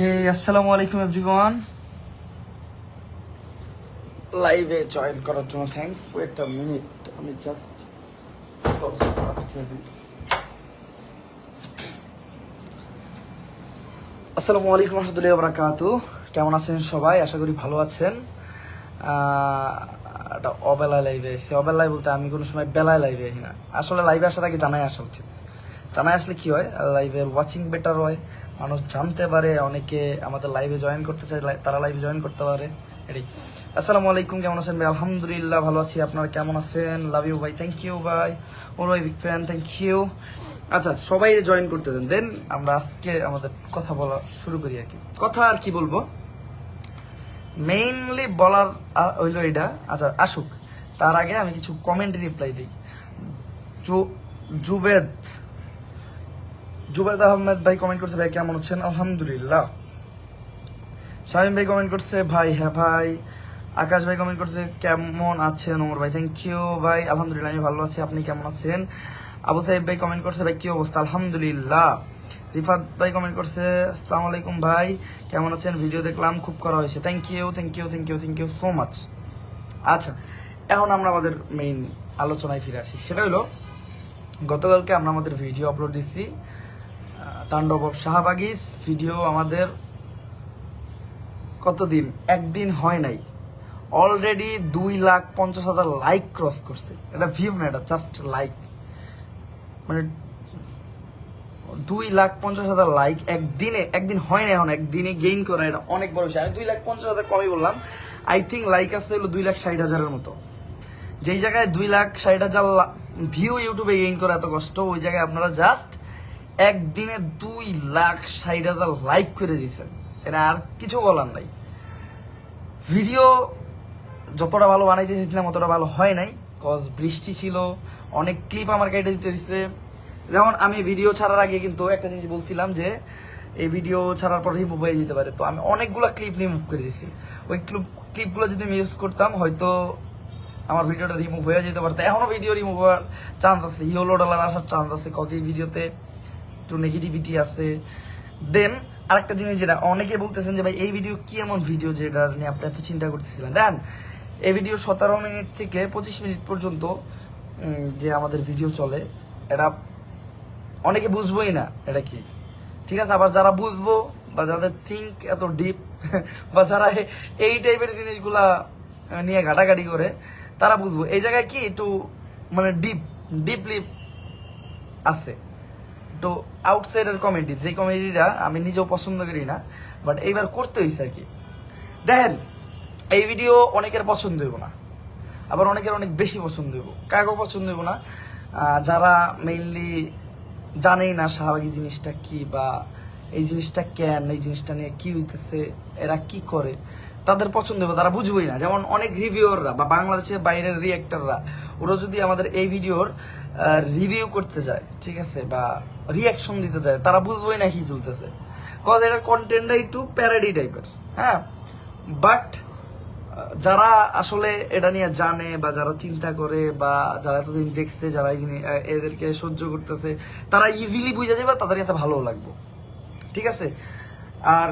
ওকে আসসালামু আলাইকুম এভরিওয়ান লাইভে জয়েন করার জন্য থ্যাঙ্কস ওয়েট আ মিনিট আমি জাস্ট আসসালামু আলাইকুম রহমতুল্লাহ বরাকাতু কেমন আছেন সবাই? আশা করি ভালো আছেন। একটা অবেলায় লাইভে এসে অবেলায় বলতে আমি কোনো সময় বেলায় লাইভে আসি না। আসলে লাইভে আসার আগে জানাই আসা উচিত। জানাই আসলে কি হয়? লাইভের ওয়াচিং বেটার হয়। মানুষ জানতে পারে, অনেকে আমাদের লাইভে জয়েন করতে চায় তারা লাইভে জয়েন করতে পারে। এটাই। আসসালামু আলাইকুম, কেমন আছেন ভাই? আলহামদুলিল্লাহ ভালো আছি। আপনারা কেমন আছেন? লাভ ইউ ভাই। থ্যাংক ইউ ভাই। ওর ভাই বিগ ফ্যান থ্যাংক ইউ আচ্ছা সবাই জয়েন করতে দেন। দেন আমরা আজকে আমাদের কথা বলা শুরু করি আর কি। কথা আর কি বলব? মেইনলি বলার হইল এটা আচ্ছা আসুক। তার আগে আমি কিছু কমেন্ট রিপ্লাই দিই। জুবেদ জুবেদ আহমেদ ভাই কমেন্ট করছে, ভাই, কেমন আছেন? আলহামদুলিল্লাহ। শামিম ভাই কমেন্ট করছে, ভাই হ্যাঁ ভাই। আকাশ ভাই কমেন্ট করছে, কেমন আছেন? ওমর ভাই থ্যাংক ইউ ভাই। আলহামদুলিল্লাহ, আমি ভালো আছি। আপনি কেমন আছেন? আবু সাহেব ভাই কমেন্ট করছে, ভাই, কি অবস্থা? আলহামদুলিল্লাহ। রিফাত ভাই কমেন্ট করছে, আসসালামু আলাইকুম ভাই। কেমন আছেন? ভিডিও দেখলাম, খুব করা হয়েছে। Thank you thank you thank you thank you so much আচ্ছা এখন আমরা আমাদের মেইন আলোচনায় ফিরে আসি। সেটা হলো, গতকালকে আমরা আমাদের ভিডিও আপলোড দিচ্ছি তাণ্ডব শাহবাগিস ভিডিও আমাদের কতদিন? একদিন হয় নাই। অলরেডি দুই লাখ পঞ্চাশ হাজার লাইক ক্রস করছে। এটা ভিউ না, এটা জাস্ট লাইক মানে দুই লাখ পঞ্চাশ হাজার লাইক একদিনে, একদিন হয় না এখন, একদিনে গেইন করা এটা অনেক বড় বিষয়। আমি দুই লাখ পঞ্চাশ হাজার কমই বললাম। আই থিঙ্ক লাইক আছে হলো দুই লাখ ষাট হাজারের মতো। যেই জায়গায় দুই লাখ ষাট হাজার ভিউ ইউটিউবে গেইন করা এত কষ্ট, ওই জায়গায় আপনারা জাস্ট একদিনে দুই লাখ ষাট হাজার লাইক করে দিয়েছেন। এটা আর কিছু বলার নাই। ভিডিও যতটা ভালো বানাইতে চেয়েছিলাম অতটা ভালো হয় নাই। কজ বৃষ্টি ছিল, অনেক ক্লিপ আমার কেটে দিতে দিচ্ছে যেমন আমি ভিডিও ছাড়ার আগে কিন্তু একটা জিনিস বলছিলাম যে, এই ভিডিও ছাড়ার পর রিমুভ হয়ে যেতে পারে। তো আমি অনেকগুলো ক্লিপ রিমুভ করে দিয়েছি। ওই ক্লিপ ক্লিপগুলো যদি আমি ইউজ করতাম, হয়তো আমার ভিডিওটা রিমুভ হয়ে যেতে পারতো। এখনও ভিডিও রিমুভ হওয়ার চান্স আছে। ইয়েলো ডলার আসার চান্স আছে। কত ভিডিওতে একটু নেগেটিভিটি আছে। দেন আরেকটা জিনিস যেটা অনেকে বলতেছেন যে, ভাই, এই ভিডিও কি এমন ভিডিও যেটা নিয়ে আপনি এত চিন্তা করতেছিলেন? দেন এই ভিডিও সতেরো মিনিট থেকে পঁচিশ মিনিট পর্যন্ত যে আমাদের ভিডিও চলে, এটা অনেকে বুঝবোই না এটা কি। ঠিক আছে, আবার যারা বুঝব বা যাদের থিঙ্ক এত ডিপ বা যারা এই টাইপের জিনিসগুলা নিয়ে ঘাটাঘাটি করে, তারা বুঝব। এই জায়গায় কি একটু মানে ডিপ ডিপলি আছে। তো আউটসাইডার কমেডি যে কমেডিটা আমি নিজেও পছন্দ করি না বাট এইবার করতে হয়েছে আর কি দেখেন, এই ভিডিও অনেকের পছন্দ হইব না, আবার অনেকের অনেক বেশি পছন্দ হইব। কাকেও পছন্দ হইব না যারা মেইনলি জানেই না শাহবাগী জিনিসটা কি বা এই জিনিসটা কেন, এই জিনিসটা নিয়ে কি হইতেছে, এরা কি করে। তাদের পছন্দ হবে, তারা বুঝবেই না। যেমন অনেক রিভিউররা বা বাংলাদেশের বাইরের রিয়েক্টাররা ওরা যদি আমাদের এই ভিডিওর রিভিউ করতে যায়, ঠিক আছে, বা রিয়াকশন দিতে যায়, তারা বুঝবেই না কি চলতেছে। কজ এটার কন্টেন্টটা একটু প্যারাডি টাইপের হ্যাঁ? বাট যারা আসলে এটা নিয়ে জানে বা যারা চিন্তা করে বা যারা এতদিন দেখছে, যারা এদেরকে সহ্য করতেছে, তারা ইজিলি বুঝে যাবে তাদের কাছে ভালো লাগবে। ঠিক আছে? আর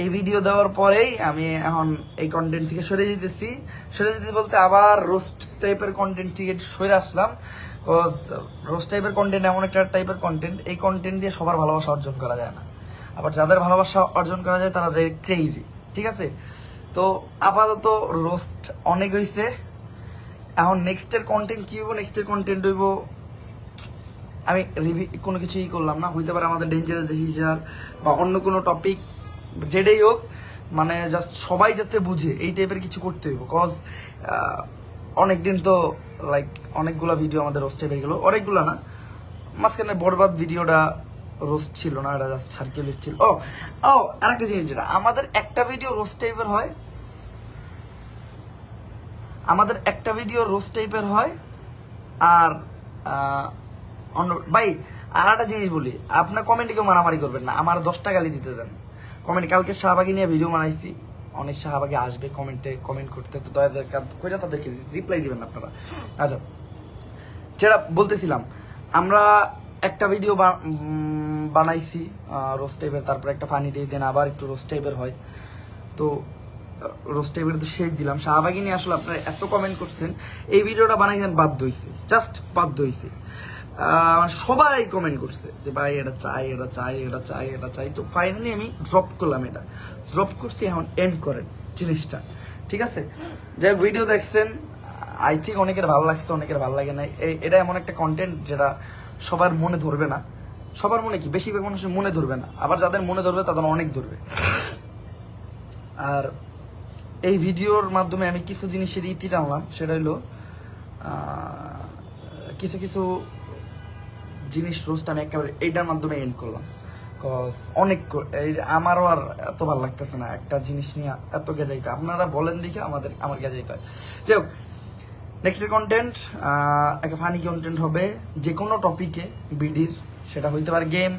এই ভিডিও দেওয়ার পরেই আমি এখন এই কন্টেন্ট থেকে সরে যেতেছি। সরে যেতে বলতে আবার রোস্ট টাইপের কন্টেন্ট থেকে সরে আসলাম। কজ রোস্ট টাইপের কন্টেন্ট এমন একটা টাইপের কন্টেন্ট এই কন্টেন্ট দিয়ে সবার ভালোবাসা অর্জন করা যায় না। আবার যাদের ভালোবাসা অর্জন করা যায়, তারা ক্রেইজি ঠিক আছে? তো আপাতত রোস্ট অনেক হয়েছে এখন নেক্সটের কন্টেন্ট কী হইব? নেক্সটের কন্টেন্ট হইব, আমি রিভিউ কোনো কিছুই করলাম না। হইতে পারে আমাদের ডেঞ্জারাস ডিসিজার বা অন্য কোনো টপিক যেটাই হোক মানে জাস্ট সবাই যাতে বুঝে, এই টাইপের কিছু করতে হইব। কজ অনেক দিন তো লাইক অনেকগুলো ভিডিও আমাদের রোস্টে বেরিয়ে গেলো। অনেকগুলো না, মাঝখানে বরবাদ ভিডিওটা রোস্ট ছিল না, এটা জাস্ট হারকিউলিস ছিল। ও ও, আরেকটা জিনিস যেটা, আমাদের একটা ভিডিও রোস্ট টাইপের হয়, আমাদের একটা ভিডিও রোস্ট টাইপের হয়, আর অন্য, ভাই আর একটা জিনিস বলি আপনার কমেন্টে কেউ মারামারি করবেন না, আমার দশটা গালি দিতে দেন। কমেন্ট, কালকে শাহবাগি নিয়ে ভিডিও বানাইছি। অনেক শাহবাগি আসবে কমেন্টে কমেন্ট করতে, তো দয়া করে তাদেরকে রিপ্লাই দিবেন আপনারা। আচ্ছা যেটা বলতেছিলাম, আমরা একটা ভিডিও বানাইছি রোস্ট টাইপের তারপর একটা পানি দিয়ে দেন, আবার একটু রোস্ট টাইপের হয়। তো রোস্ট টাইপের তো শেষ দিলাম। শাহবাগি নিয়ে আসলে আপনারা এত কমেন্ট করছেন, এই ভিডিওটা বানাইছেন বাধ্য হইছে জাস্ট বাধ্য হইছে। আহ, সবাই কমেন্ট করছে যে ভাই এটা চাই এটা চাই এটা চাই এটা চাই। তো ফাইনালি আমি ড্রপ করলাম এটা। ড্রপ করছি এখন এন্ড করেন জিনিসটা। ঠিক আছে? যাই ভিডিও দেখছেন আই থিঙ্ক অনেকের ভালো লাগছে অনেকের ভালো লাগে না এটা এমন একটা কন্টেন্ট যেটা সবার মনে ধরবে না। সবার মনে কি? বেশিরভাগ মানুষের মনে ধরবে না। আবার যাদের মনে ধরবে তাদের অনেক ধরবে। আর এই ভিডিওর মাধ্যমে আমি কিছু জিনিসের ইতি টানলাম। সেটা হলো কিছু কিছু জিনিস রোস্ট আমি একেবারে এইটার মাধ্যমে এন্ড করলাম। কজ অনেক আমারও আর এত ভালো লাগতেছে না একটা জিনিস নিয়ে এত গেজাইতে আপনারা বলেন দেখে আমাদের আমার গেজাইতে হয়। যাই হোক নেক্সট কন্টেন্ট একটা ফানি কন্টেন্ট হবে। যে কোনো টপিকে বিডির, সেটা হইতে পারে গেম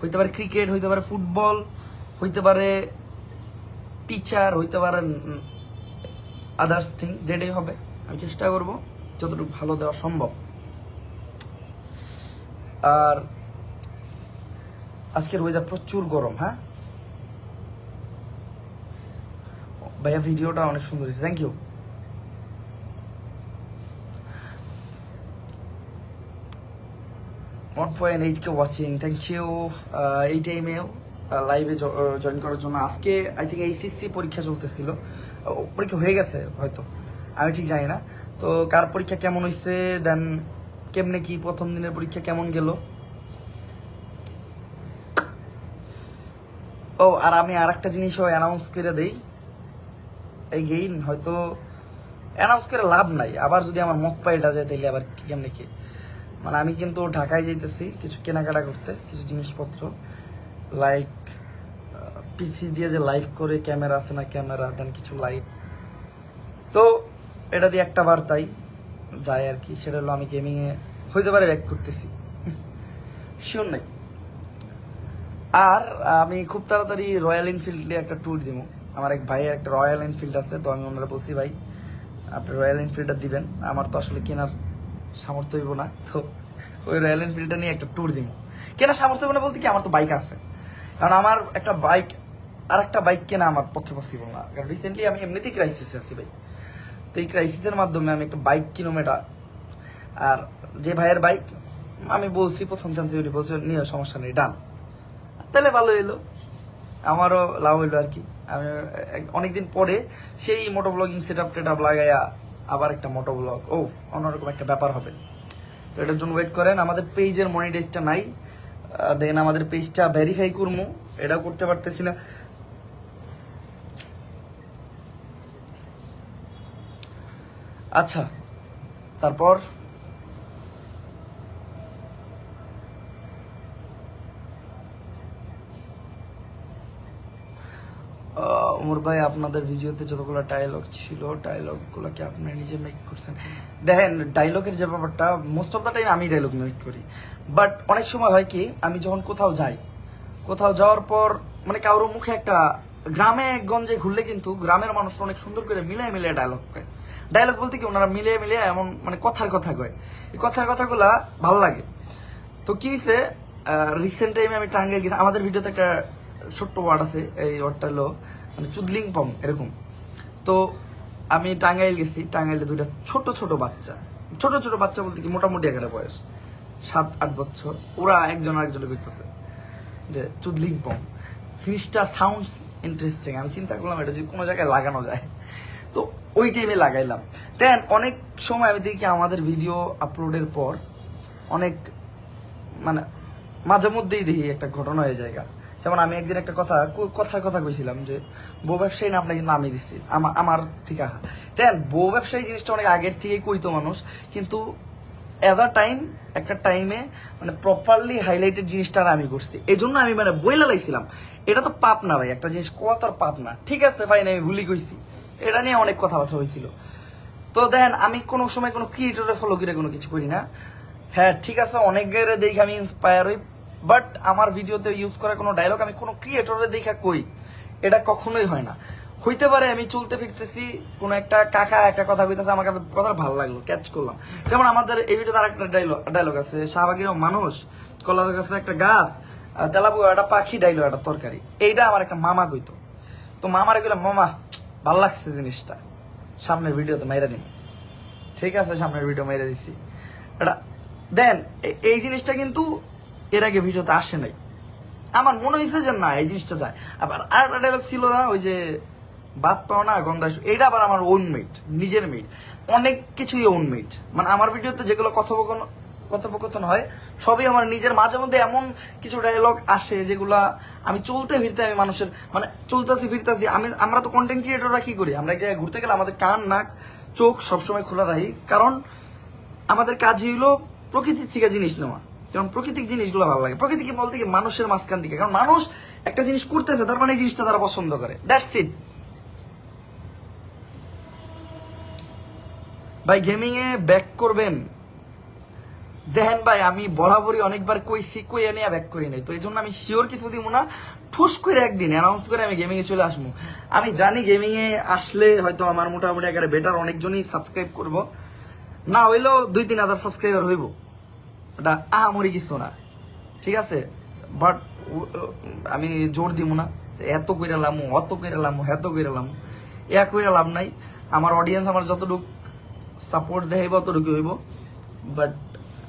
হইতে পারে ক্রিকেট হইতে পারে ফুটবল হইতে পারে টিচার হইতে পারে আদার্স থিং যেটাই হবে, আমি চেষ্টা করব যতটুকু ভালো দেওয়া সম্ভব। আর আজকের ওয়েদার প্রচুর গরম হ্যাঁ? ভাইয়া ভিডিওটা অনেক সুন্দর হয়েছে thank you one point eight K watching thank you এই টাইমেও লাইভে জয়েন করার জন্য আজকে আই থিঙ্ক এইচএসসি পরীক্ষা চলতেছিল। পরীক্ষা হয়ে গেছে হয়তো, আমি ঠিক জানি না। তো কার পরীক্ষা কেমন হয়েছে দেন কেমনে কি প্রথম দিনের পরীক্ষা কেমন গেল? ও, আর আমি আর একটা জিনিসও অ্যানাউন্স করে দেই। এই গেইন হয়তো অ্যানাউন্স করে লাভ নাই। আবার যদি আমার মুখ পাইটা যায় তাহলে আবার কেমনে কি? মানে আমি কিন্তু ঢাকায় যাইতেছি কিছু কেনাকাটা করতে, কিছু জিনিসপত্র। লাইক পিসি দিয়ে যে লাইভ করে ক্যামেরা আছে না ক্যামেরা দেন কিছু লাইট তো, এটা দিয়ে একটা বার্তাই যায় আর কি সেটা হলো আমি গেমিংয়ে হইতে পারে ব্যাক করতেছি শিওর নাই। আর আমি খুব তাড়াতাড়ি রয়্যাল এনফিল্ডে একটা ট্যুর দিব। আমার এক ভাইয়ের একটা রয়্যাল এনফিল্ড আছে তো আমি ওনারা বলছি ভাই আপনি রয়্যাল এনফিল্ডটা দিবেন। আমার তো আসলে কেনার সামর্থ্য হইব না। তো ওই রয়্যাল এনফিল্ডটা নিয়ে একটা ট্যুর দিব। কেনার সামর্থ্য হইব না বলতে কি আমার তো বাইক আছে। কারণ আমার একটা বাইক আর একটা বাইক কেনা আমার পক্ষে পসিবল না। কারণ রিসেন্টলি আমি এমনিতেই ক্রাইসিসে আছি ভাই। তো এই ক্রাইসিসের মাধ্যমে আমি একটা বাইক এটা। আর যে ভাইয়ের বাইক আমি বলছি প্রথম চান্সে উনি বলছে নিয়ে সমস্যা নেই ডান তাহলে ভালো এলো আমারও লাভ হইল আর কি। আমি অনেকদিন পরে সেই মোটো ব্লগিং সেট আপ টেট আপ লাগাইয়া আবার একটা মোটো ব্লগ ও, অন্যরকম একটা ব্যাপার হবে। তো এটার জন্য ওয়েট করেন, আমাদের পেজের মনিটাইজটা নাই। দেন আমাদের পেজটা ভেরিফাই করব এটাও করতে পারতেছি না। আচ্ছা তারপর? ওমর ভাই, আপনাদের ভিডিওতে যতগুলো ডায়লগ ছিল ডায়লগগুলো কি আপনি নিজে মেক করছেন? দেখেন ডায়লগের যে ব্যাপারটা মোস্ট অফ দ্য টাইম আমি ডায়লগ মেক করি। বাট অনেক সময় হয় কি, আমি যখন কোথাও যাই, কোথাও যাওয়ার পর মানে কারোর মুখে একটা, গ্রামে গঞ্জে ঘুরলে কিন্তু গ্রামের মানুষরা অনেক সুন্দর করে মিলে মিলে ডায়লগ কয় ডায়লগ বলতে কি, ওনারা মিলিয়ে মিলিয়ে এমন মানে কথার কথা কয়। এই কথার কথাগুলা ভালো লাগে। তো কি হয়েছে রিসেন্ট টাইমে আমি টাঙ্গাইল গেছি। আমাদের ভিডিওতে একটা ছোট্ট ওয়ার্ড আছে, এই ওয়ার্ডটা হলো মানে চুদলিং পং, এরকম। তো আমি টাঙ্গাইল গেছি, টাঙ্গাইলে দুইটা ছোট ছোট বাচ্চা। ছোট ছোট বাচ্চা বলতে কি, মোটামুটি এগারো বয়স, সাত, আট বছর। ওরা একজন আরেকজনে করতেছে যে চুদলিং পং। জিনিসটা সাউন্ডস ইন্টারেস্টিং আমি চিন্তা করলাম এটা যদি কোনো জায়গায় লাগানো যায়। তো ওই টাইমে লাগাইলাম। দেন অনেক সময় আমি দেখি আমাদের ভিডিও আপলোডের পর অনেক মানে মাঝে মধ্যেই দেখি একটা ঘটনা হয়ে যায় যেমন আমি একদিন একটা কথা কথার কথা কইছিলাম যে, বউ ব্যবসায়ী নামটা কিন্তু আমি দিচ্ছি আমার থেকে আহা। দেন বউ ব্যবসায়ী জিনিসটা অনেক আগের থেকেই কইতো মানুষ, কিন্তু এট আ টাইম একটা টাইমে মানে প্রপারলি হাইলাইটেড জিনিসটা আমি করছি। এই জন্য আমি মানে বইলা লাগছিলাম এটা তো পাপ না ভাই, একটা জিনিস আর পাপ না। ঠিক আছে ভাই আমি ভুলি কইছি। এটা নিয়ে অনেক কথাবার্তা হয়েছিল। তো দেখেন, আমি কোনো সময় কোনো ক্রিয়েটরে ফলো করে কোনো কিছু করি না। হ্যাঁ ঠিক আছে অনেক গায়ে দেখে আমি ইন্সপায়ার হই বাট আমার ভিডিওতে ইউজ করা কোনো ডায়লগ আমি কোনো ক্রিয়েটরে দেখা কই। এটা কখনোই হয় না। হইতে পারে আমি চলতে ফিরতেছি, কোনো একটা কাকা একটা কথা কইতেছে, আমার কাছে কথা ভালো লাগল ক্যাচ করলাম। যেমন আমাদের এই ভিডিওতে আর একটা ডায়লগ ডায়লগ আছে শাহবাগিরও মানুষ কলা গাছে একটা গাছ তেলাপু একটা পাখি, ডাইলো একটা তরকারি। এইটা আমার একটা মামা কইতো। তো মামারে কইলাম, মামা ভালো লাগছে জিনিসটা। সামনের ভিডিওতে মাইরা দিন। ঠিক আছে, সামনের ভিডিও মেরে দিছি। এটা, দেন এই জিনিসটা কিন্তু এর আগে ভিডিওতে আসে নাই। আমার মনে হয়েছে যে না, এই জিনিসটা যায়। আবার আর একটা ডায়লগ ছিল না, ওই যে বাদ পাও না, গন্ধা শু- এইটা আবার আমার ওন মেড নিজের মেড অনেক কিছুই ওন মেড মানে আমার ভিডিওতে যেগুলো কথোপকথন কথোপকথন হয়, সবই আমার নিজের মাঝে মধ্যে এমন কিছু ডায়লগ আসে যেগুলা আমি চলতে ফিরতে আমি মানুষের মানে চলতেছি, ফিরতেছি, আমি, আমরা তো কন্টেন্ট ক্রিয়েটররা কি করি? আমরা এক জায়গায় ঘুরতে গেলে আমাদের কান, নাক, চোখ সবসময় খোলা রাখি। কারণ আমাদের কাজই হলো প্রকৃতির থেকে জিনিস নেওয়া। যেমন প্রাকৃতিক জিনিসগুলো ভালো লাগে। প্রকৃতিকে বলতে কি মানুষের মাঝখান থেকে। কারণ মানুষ একটা জিনিস করতেছে, তার মানে এই জিনিসটা তারা পছন্দ করে। দ্যাটস ইট ভাই গেমিং এ ব্যাক করবেন। দেখেন ভাই, আমি বরাবরই অনেকবার কইছি, কইয়া নিয়ে ব্যাক করি নাই। তো এই জন্য আমি শিওর কিছু দিব না। ঠুস করে একদিন অ্যানাউন্স করে আমি গেমিংয়ে চলে আসব। আমি জানি গেমিংয়ে আসলে হয়তো আমার মোটামুটি একেবারে বেটার অনেকজনই সাবস্ক্রাইব করব। না হইলেও দুই তিন হাজার সাবস্ক্রাইবার হইব। ওটা আহামরি কিছু না। ঠিক আছে? বাট আমি জোর দিব না। এত কইরা লামু, অত কইরা লামু, এত কইরা লামু। এ কইরা লাভ নাই। আমার অডিয়েন্স আমার যতটুক সাপোর্ট দেখাইব অতটুকু হইব। বাট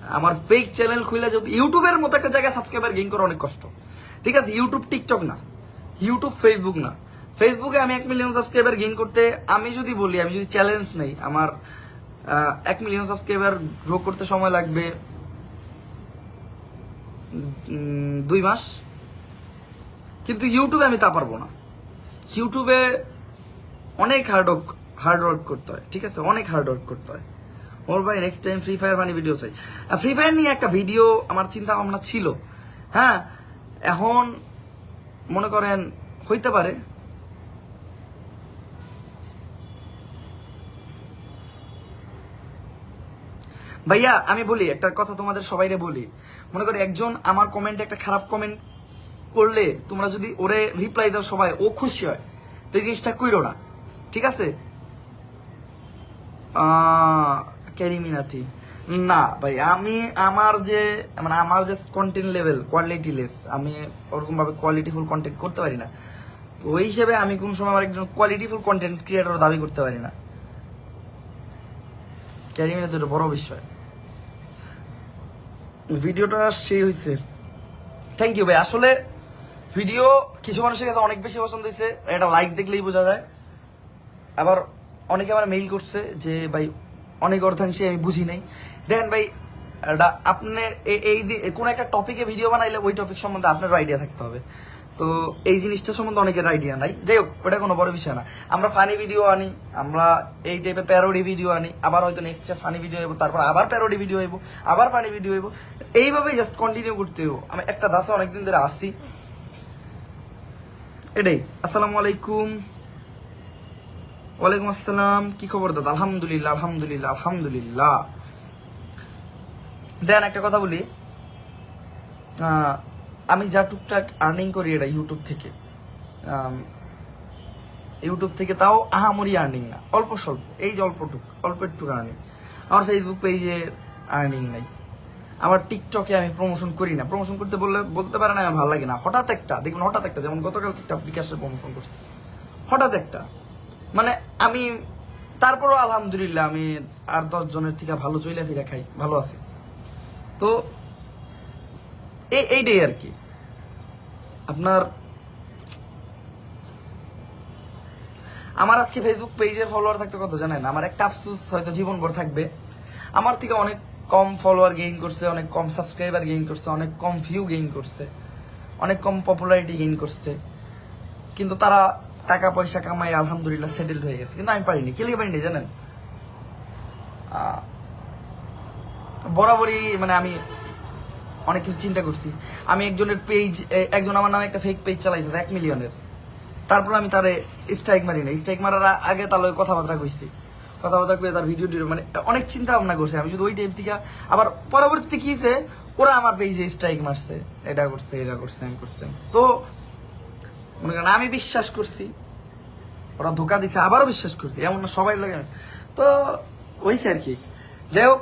আমার ফেক চ্যানেল খুলে যদি ইউটিউবের মতো একটা জায়গায় সাবস্ক্রাইবার গেইন করা অনেক কষ্ট। ঠিক আছে? ইউটিউব, টিকটক না। ইউটিউব ফেসবুক না। ফেসবুকে আমি এক মিলিয়ন সাবস্ক্রাইবার গেইন করতে আমি যদি বলি, আমি যদি চ্যালেঞ্জ নেই, আমার এক মিলিয়ন সাবস্ক্রাইবার গ্রো করতে সময় লাগবে দুই মাস। কিন্তু ইউটিউবে আমি তা পারব না। ইউটিউবে অনেক হার্ড ওয়ার্ক হার্ড ওয়ার্ক করতে হয়। ঠিক আছে? অনেক হার্ড ওয়ার্ক করতে হয়। ওর ভাই নেক্সট টাইম ফ্রি ফায়ার মানে ভিডিও চাই। ফ্রি ফায়ার নিয়ে একটা ভিডিও আমার চিন্তা ভাবনা ছিল। হ্যাঁ এখন মনে করেন হইতে পারে। ভাইয়া, আমি বলি, একটা কথা তোমাদের সবাইরে বলি। মনে করি একজন আমার কমেন্টে একটা খারাপ কমেন্ট করলে তোমরা যদি ওরে রিপ্লাই দাও সবাই, ও খুশি হয়। তো এই জিনিসটা কইরো না। ঠিক আছে? ক্যারিমিনাথি না, ভাই, আমি আমার যে মানে আমার যে কন্টেন্ট লেভেল কোয়ালিটি লেস আমি ওরকম ভাবে কোয়ালিটিফুল কন্টেন্ট করতে পারি না। তো ওই হিসেবে আমি কোন সময় আমার একজন কোয়ালিটিফুল কন্টেন্ট ক্রিয়েটর দাবি করতে পারি না। ক্যারিমিনাথি একটা বড় বিষয়। ভিডিওটা সেই হয়েছে থ্যাংক ইউ ভাই, আসলে ভিডিও কিছু মানুষের কাছে অনেক বেশি পছন্দ হয়েছে এটা লাইক দেখলেই বোঝা যায়। আবার অনেকে আমার মেইল করছে যে, ভাই অনেক অর্ধাংশে আমি বুঝি নাই। দেখেন ভাই, এটা আপনি এ- এই কোনো একটা টপিকে ভিডিও বানাইলে ওই টপিক সম্বন্ধে আপনারও আইডিয়া থাকতে হবে। তো এই জিনিসটা সম্বন্ধে অনেকের আইডিয়া নাই। যাই হোক, ওটা কোনো বড় বিষয় না। আমরা ফানি ভিডিও আনি, আমরা এই টাইপের প্যারোডি ভিডিও আনি, আবার হয়তো নেক্সট ফানি ভিডিও হইব, তারপর আবার প্যারোডি ভিডিও হইব, আবার ফানি ভিডিও হইব। এইভাবেই জাস্ট কন্টিনিউ করতে হইব। আমি একটা দাসে অনেকদিন ধরে আসছি এটাই। আসসালামু আলাইকুম। ওয়ালাইকুম আসসালাম, কি খবর দাদা? আলহামদুলিল্লাহ আলহামদুলিল্লাহ আলহামদুলিল্লাহ। দেন একটা কথা বলি। আমি যা টুকটাক আর্নিং করি এটা ইউটিউব থেকে। ইউটিউব থেকে তাও আহামরি আর্নিং না, অল্প স্বল্প, এই যে অল্পটুক অল্প একটু আর্নিং আমার ফেসবুক পেজে আর্নিং নাই। আমার টিকটকে আমি প্রমোশন করি না। প্রমোশন করতে বললে, বলতে পারে না আমার ভালো লাগে না। হঠাৎ একটা, দেখুন, হঠাৎ একটা, যেমন গতকাল একটা বিকাশের প্রমোশন করছি। হঠাৎ একটা। মানে আমি, তারপরও আলহামদুলিল্লাহ আমি আর দশ জনের থেকে ভালো চইলা ফিরে খাই, ভালো আছি। তো এই এইটাই আর কি। আপনার, আমার আজকে ফেসবুক পেজে ফলোয়ার থাকতে কত জানেন? আমার একটা আফসোস হয়তো জীবন জীবনভর থাকবে। আমার থেকে অনেক কম ফলোয়ার গেইন করছে, অনেক কম সাবস্ক্রাইবার গেইন করছে, অনেক কম ভিউ গেইন করছে, অনেক কম পপুলারিটি গেইন করছে। কিন্তু তারা টাকা পয়সা কামাই আলহামদুলিল্লাহ সেটেলড হয়ে গেছে। কিন্তু আমি পারিনি। কে লিখে পারিনি জানেন? বরাবরই মানে আমি অনেক কিছু চিন্তা করছি। আমি একজনের পেজ একজন আমার নামে একটা ফেক পেজ চালাইছে, এক মিলিয়নের তারপর আমি তারে স্ট্রাইক মারি না স্ট্রাইক মারার আগে তার লগে কথাবার্তা কইছি। কথাবার্তা কয়ে তার ভিডিও টিডিও মানে অনেক চিন্তা ভাবনা করছে। আমি শুধু ওই টাইপ থেকে আবার পরবর্তীতে কি ওরা আমার পেজে স্ট্রাইক মারছে। এটা করছে এটা করছে, আমি করছে। তো মনে করেন, আমি বিশ্বাস করছি, ওরা ধোকা দিচ্ছে আবারও বিশ্বাস করছি, এমন না, সবাই লাগে তো হয়েছে আর কি। যাই হোক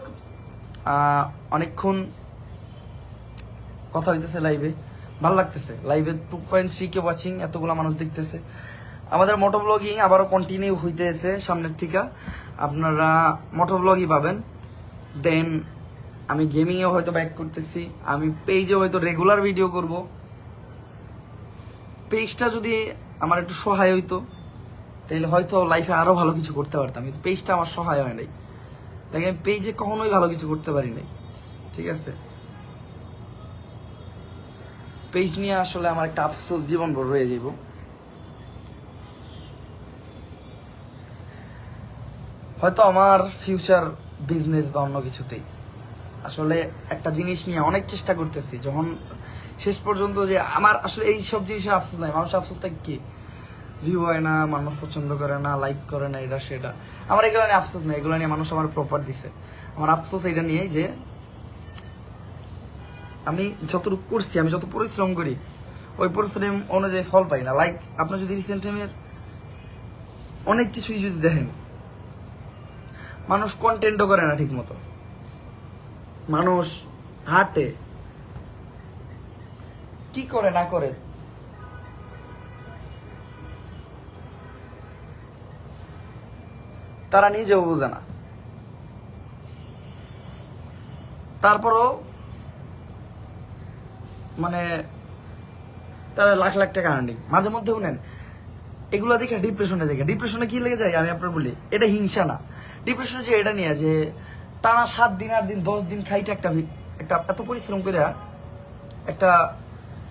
অনেকক্ষণ কথা হইতেছে লাইভে ভালো লাগতেছে। লাইভে two point three K watching এতগুলো মানুষ দেখতেছে। আমাদের মোটো ব্লগিং আবারও কন্টিনিউ হইতেছে সামনের থেকে। আপনারা মোটো ব্লগই পাবেন। দেন আমি গেমিংয়েও হয়তো ব্যাক করতেছি। আমি পেজে হয়তো রেগুলার ভিডিও করব। পেজটা যদি আমার একটু সহায় হইতো তাহলে হয়তো লাইফে আরও ভালো কিছু করতে পারতাম। কিন্তু পেজটা আমার সহায় হয় নাই। দেখে আমি পেজে কখনোই ভালো কিছু করতে পারি নাই। ঠিক আছে? পেজ নিয়ে আসলে আমার একটা আফসোস জীবন ভর রয়ে যাব হয়তো আমার ফিউচার বিজনেস বা অন্য কিছুতেই। আসলে একটা জিনিস নিয়ে অনেক চেষ্টা করতেছি। যখন শেষ পর্যন্ত যে আমার আসলে এই সব জিনিসের আফসোস নাই। মানুষের আফসোস থাকে কি? ভিউ হয় না, মানুষ পছন্দ করে না লাইক করে না, এটা, সেটা। আমার এগুলো নিয়ে আফসোস নেই, এগুলো নিয়ে মানুষ আমার প্রপার দিছে। আমার আফসোস এটা নিয়ে যে আমি যতটুকু করছি, আমি যত পরিশ্রম করি, ওই পরিশ্রম অনুযায়ী ফল পাই না। লাইক আপনি যদি রিসেন্ট টাইমের অনেক কিছুই যদি দেখেন, মানুষ কন্টেন্টও করে না ঠিক মতো মানুষ হাঁটে কি করে, না করে? তারা নিজেও বোঝে না। তারপরও মানে তারা লাখ লাখ টাকা আর্নিং মাঝে মধ্যে নেন এগুলো দেখে ডিপ্রেশনে যায় ডিপ্রেশনে কি লেগে যায়? আমি আপনার বলি, এটা হিংসা না। ডিপ্রেশনে যে এটা নিয়ে যে টানা সাত দিন, আট দিন, দশ দিন খাইটা একটা একটা এত পরিশ্রম করে একটা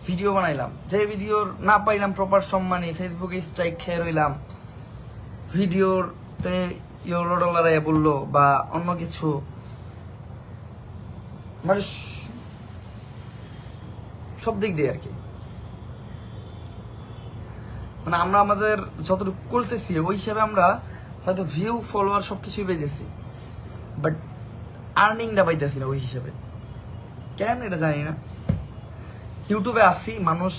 ভিডিও বানাইলাম। যে ভিডিওর না পাইলাম প্রপার সম্মানই ফেসবুকে স্ট্রাইক খেয়ে রইলাম। ভিডিওতে ইউরো ডলার বলল বা অন্য কিছু। মানে সব দিক দিয়ে আর কি মানে আমরা আমাদের যতটুকু করতেছি, ওই হিসাবে আমরা হয়তো ভিউ ফলোয়ার সব কিছুই পেয়েছি বাট আর্নিংটা পাইতেছি না ওই হিসাবে। কেন এটা জানি না। ইউটিউবে আসি, মানুষ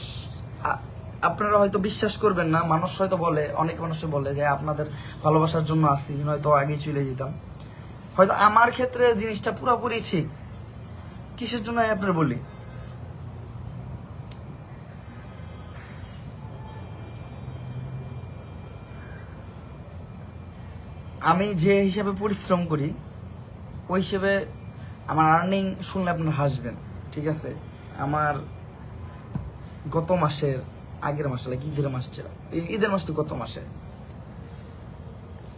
আপনারা হয়তো বিশ্বাস করবেন না, মানুষ হয়তো বলে, অনেক মানুষ বলে যে আপনাদের ভালোবাসার জন্য আসি হয়তো আগে চলে যেতাম। হয়তো আমার ক্ষেত্রে জিনিসটা পুরোপুরি ঠিক। কিসের জন্য আপনার বলি? আমি যে হিসাবে পরিশ্রম করি, ওই হিসেবে আমার আর্নিং শুনলে আপনার হাসবেন, ঠিক আছে? আমার গত মাসের, আগের মাসে, like ঈদের মাস ছিল। ঈদের মাস তো গত মাসে।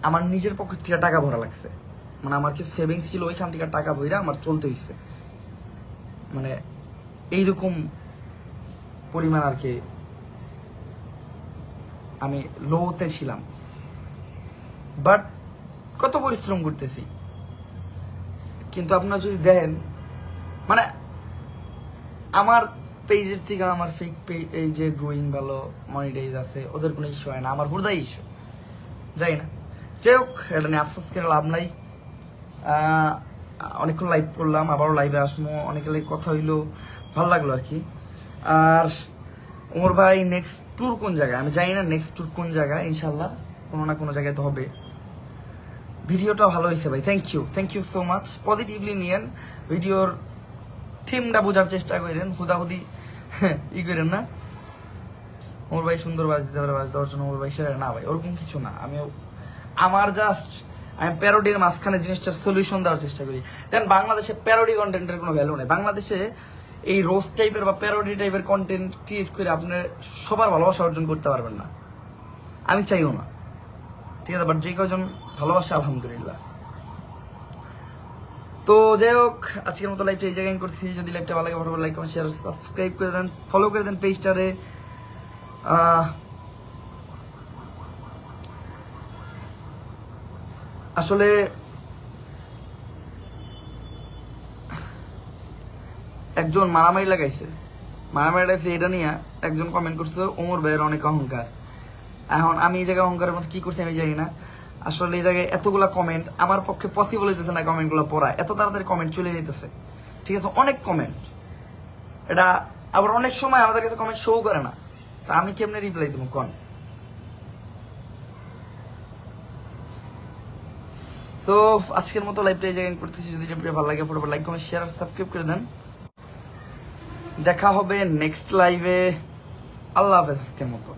আমার নিজের পকেট থেকে টাকা ভরা লাগছে। মানে আমার কি সেভিংস ছিল, ওইখান থেকে টাকা ভরা আমার চলতে হইছে। মানে এইরকম পরিমাণ আর কি আমি লোতে ছিলাম। বাট কত পরিশ্রম করতেছি। কিন্তু আপনারা যদি দেখেন মানে আমার পেজের থেকে আমার ফেক পেজ এই যে গ্রোয়িং ভালো মনিটাইজ আছে, ওদের কোনো ইস্যু হয় না। আমার হুরদাই ইস্যু যাই না। যাই হোক, এটা নিয়ে আফসোস করে লাভ নাই। অনেকক্ষণ লাইভ করলাম, আবারও লাইভে আসব। অনেক কথা হইল, ভালো লাগল আর কি। আর ওমর ভাই নেক্সট ট্যুর কোন জায়গায়? আমি জানি না নেক্সট ট্যুর কোন জায়গায় ইনশাল্লাহ কোনো না কোনো জায়গায় তো হবে। ভিডিওটা ভালো হয়েছে ভাই। Thank you thank you so much positively নিয়েন। ভিডিওর থিমটা বোঝার চেষ্টা করেন। হুদাহুদি ই করেন না? ওর ভাই সুন্দর বাজ দিতে পারে বাজ দেওয়ার জন্য ভাই সেরা। না ভাই, ওরকম কিছু না। আমি আমার জাস্ট আমি প্যারোডির মাঝখানে জিনিসটার সলিউশন দেওয়ার চেষ্টা করি। দেন বাংলাদেশে প্যারোডি কন্টেন্টের কোনো ভ্যালু নেই। বাংলাদেশে এই রোজ টাইপের বা প্যারোডি টাইপের কন্টেন্ট ক্রিয়েট করে আপনি সবার ভালোবাসা অর্জন করতে পারবেন না। আমি চাইও না। ঠিক আছে বাট যে কজন ভালোবাসে, আলহামদুলিল্লাহ। তো যাই হোক, আজকের মতো লাইভটা এই জায়গায় করছি যদি লাইভটা ভালো লাগে লাইক কমেন্ট শেয়ার সাবস্ক্রাইব করে দেন। ফলো করে দেন পেজটারে আসলে একজন মারামারি লাগাইছে। মারামারি লাগাইছে এটা নিয়ে একজন কমেন্ট করছে, ওমর ভাইয়ের অনেক অহংকার। এখন আমি এই জায়গায় অহংকারের মতো কি করছি আমি জানি না। আসলে এই জায়গায় এতগুলা কমেন্ট আমার পক্ষে পসিবল হইতেছে না কমেন্টগুলো পড়া। এত তাড়াতাড়ি কমেন্ট চলে যেতেছে ঠিক আছে, অনেক কমেন্ট এটা আবার অনেক সময় আমাদের কাছে কমেন্ট শো করে না। তা আমি কেমনে রিপ্লাই দেবো? কন? তো আজকের মতো লাইভটা এই জায়গায় করতেছি। যদি ভিডিও ভালো লাগে, ফটোফট লাইক কমেন্ট শেয়ার সাবস্ক্রাইব করে দেন। দেখা হবে নেক্সট লাইভে আল্লাহ হাফেজ আজকের মতো।